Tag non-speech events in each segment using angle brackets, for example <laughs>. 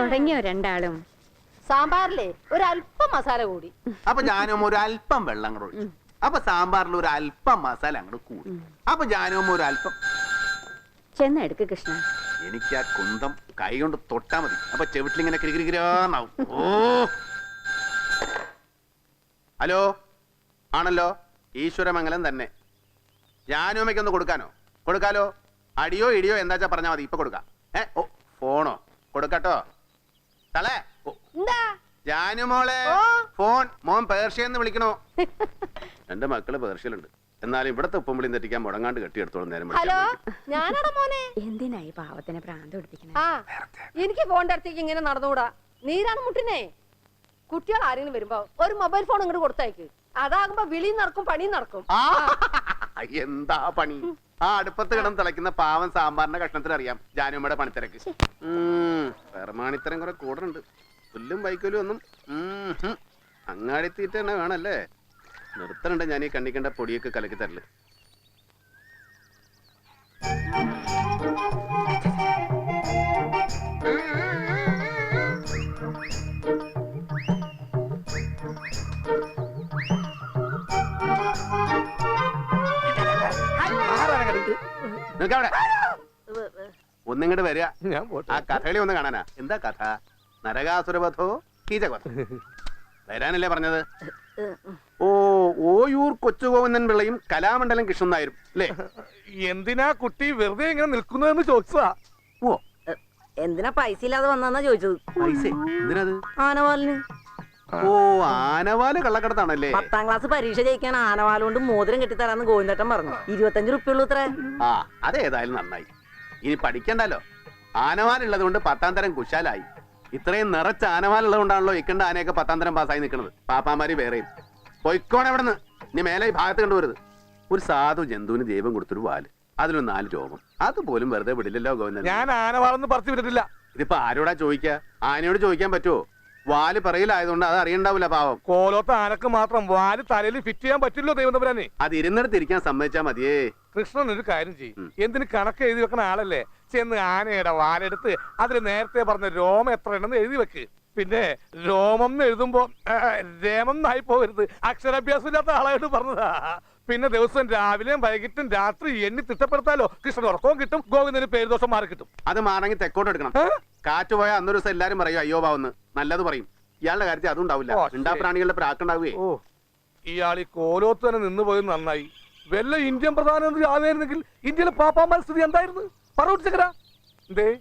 തുടങ്ങിയോ രണ്ടാളും? സാമ്പാറിലെ അല്പം മസാല കൂടി. അപ്പൊ ഞാനും ഒരു അല്പം വെള്ളം കൂടെ ഒഴിച്ചു. അപ്പൊ സാമ്പാറിൽ ഒരു അല്പം മസാല അങ്ങോട്ട് കൂടി. അപ്പൊ ഞാനും ഒരു അല്പം ചെന്ന് എടുക്ക് കൃഷ്ണ. എനിക്ക് ആ കുന്തം കൈ കൊണ്ട് തൊട്ടാ മതി. അപ്പൊ ചെവിട്ടിലിങ്ങനെ കിരികിരികിരാന്നാവും ഓ. ഹലോ? ആണല്ലോ? ഈശ്വരമംഗലം തന്നെ. ജാനുമ്മയ്ക്കൊന്ന് കൊടുക്കാനോ? കൊടുക്കാലോ? അടിയോ ഇടിയോ എന്താച്ചാ പറഞ്ഞാ മതി. ഇപ്പൊ കൊടുക്കാം. ഏ ഓ ഫോണോ? കൊടുക്കട്ടോ? തളേ. എന്താ? ജാനുമോളെ. ഫോൺ. മോൻ പേർഷ്യന്ന് വിളിക്കണോ? <laughs> എന്റെ മക്കൾ പേർഷ്യലുണ്ട് എന്നാലും ഇവിടത്തെ ഉപ്പുമ്പളിയും തെറ്റിക്കാൻ മുടങ്ങാണ്ട് കെട്ടിയെടുത്തോളം നേരം ഹലോ? ഞാനാണോ മോനെ? എന്തിനായി പാവത്തിനെ പ്രാന്ത് പിടിപ്പിക്കണേ? ആ എനിക്ക് ഫോണിന്റെ അടുത്തേക്ക് ഇങ്ങനെ നടന്നുകൂടാ. നീരാണ് മുട്ടിനെ. കുട്ടികൾ ആരെങ്കിലും വരുമ്പോ ഒരു മൊബൈൽ ഫോൺ ഇങ്ങോട്ട് കൊടുത്തയക്ക്. അതാകുമ്പോ വിളിയും നടക്കും പണിയും നടക്കും. ആ എന്താ പണി? ആ അടുപ്പത്ത് കിടന്ന് തിളയ്ക്കുന്ന പാവം സാമ്പാറിന്റെ കഷ്ണത്തിൽ അറിയാം ജാനുമ്മയുടെ പണിത്തിരക്ക്. പെർമാണിത്തരം കുറെ കൂടുന്നുണ്ട് പുല്ലും വൈക്കോലും ഒന്നും. അങ്ങാടിത്തീറ്റ തന്നെ വേണല്ലേ? നിർത്തണുണ്ട് ഞാൻ ഈ കണ്ണിക്കണ്ട പൊടിയൊക്കെ കലക്കി തരൽ. നിങ്ങൾക്ക് അവിടെ? ഒന്നിങ്ങോട്ട് വരിക. ഞാൻ പോട്ടെ. ആ കഥകളി ഒന്ന് കാണാനാ. എന്താ കഥ? നരകാസുരവധോ കീചകഥ വരാനല്ലേ പറഞ്ഞത്? ഓ ഓയൂർ കൊച്ചുഗോവിന്ദൻ പിള്ളയും കലാമണ്ഡലം കൃഷ്ണൻ നായരും അല്ലേ? എന്തിനാ കുട്ടി വെറുതെ ഇങ്ങനെ നിൽക്കുന്നതെന്ന് ചോദിച്ചതാ? ഓ എന്തിനാ പൈസ ഇല്ലാതെ വന്നാ ചോദിച്ചത്? പൈസ? എന്തിനത്? ആനവാലിന്. ഓ ആനവാൽ കള്ളക്കടത്താണല്ലേ? പത്താം ക്ലാസ് പരീക്ഷ ജയിക്കാൻ ആനവാലുകൊണ്ട് മോതിരം കെട്ടിത്തരാന്ന് ഗോവിന്ദട്ടൻ പറഞ്ഞു. ഇരുപത്തഞ്ച് റുപ്യ ഉള്ളൂ ഇത്ര. ആ അതേതായാലും നന്നായി. ഇനി പഠിക്കണ്ടല്ലോ. ആനവാലുള്ളത് കൊണ്ട് പത്താം തരം കുശാലായി. ഇത്രയും നിറച്ച ആനവാലുള്ളത് കൊണ്ടാണല്ലോ ഇക്കണ്ട ആനയൊക്കെ പത്താം തരം പാസ്സായി നിൽക്കുന്നത് പാപ്പാമാര് വേറെയും. പൊയ്ക്കോണെ എവിടുന്ന് ഇനി മേലെ ഈ ഭാഗത്ത് കണ്ടുവരുത് ഒരു സാധു ജന്തുവിന് ദൈവം കൊടുത്തൊരു വാൽ. അതിലൊരു നാല് രോമം. അതുപോലും വെറുതെ വിടില്ലല്ലോ ഗവർണർ ഞാൻ ആനവാളെന്ന് പറിച്ചു വിട്ടിട്ടില്ല. ഇതിപ്പോ ആരോടാ ചോദിക്കുക ആനയോട് ചോദിക്കാൻ പറ്റുമോ വാൽ പറയിലായതുകൊണ്ട് അത് അറിയണ്ടാവില്ല പാവം. കോലോത്ത ആനക്ക് മാത്രം വാൽ തലയിൽ ഫിറ്റ് ചെയ്യാൻ പറ്റില്ലോ ദൈവന്തപുരാനെ അത് ഇരുന്നിടത്ത് ഇരിക്കാൻ സമ്മതിച്ചാ മതിയേ. കൃഷ്ണൻ ഒരു കാര്യം ചെയ്യും. എന്തിനു കണക്ക് എഴുതി വെക്കുന്ന ആളല്ലേ? ചെന്ന് ആനയുടെ വാലെടുത്ത് അതിൽ നേരത്തെ പറഞ്ഞ രോമം എത്ര ഉണ്ടെന്ന് എഴുതി വെക്ക്. പിന്നെ രോമം എന്ന് എഴുതുമ്പോ രേമം എന്നായി പോകരുത്. അക്ഷരാഭ്യാസം ഇല്ലാത്ത ആളായിട്ട് പറഞ്ഞതാ. പിന്നെ ദിവസം രാവിലെയും വൈകിട്ടും രാത്രി എണ്ണി തിട്ടപ്പെടുത്താലോ? കൃഷ്ണൻ ഉറക്കവും കിട്ടും ഗോവിന്ദന് പേരുദോഷം മാറി കിട്ടും അത് മാറണമെങ്കിൽ തെക്കോട്ട് എടുക്കണം? കാറ്റ് പോയാൽ അന്നൊരു ദിവസം എല്ലാരും പറയും അയ്യോ ബാവെന്ന്. നല്ലത് പറയും. ഇയാളുടെ കാര്യത്തിൽ അതും ഉണ്ടാവില്ല. ഓ, ശരി. ഉണ്ടാ പ്രാണികളുടെ പ്രാക്കുണ്ടാവുകയെ. ഓ. ഇയാൾ ഈ കോലോത്ത് തന്നെ നിന്ന് പോയത് നന്നായി. വല്ല ഇന്ത്യൻ പ്രധാനമന്ത്രി ആവുകയായിരുന്നെങ്കിൽ ഇന്ത്യയിലെ പാപ്പാമാർ സ്ഥിതി എന്തായിരുന്നു? പറഞ്ഞു ചക്കര എന്തേ?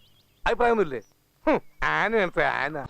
അഭിപ്രായമൊന്നുമില്ലേ? ഹും, ആന ആന.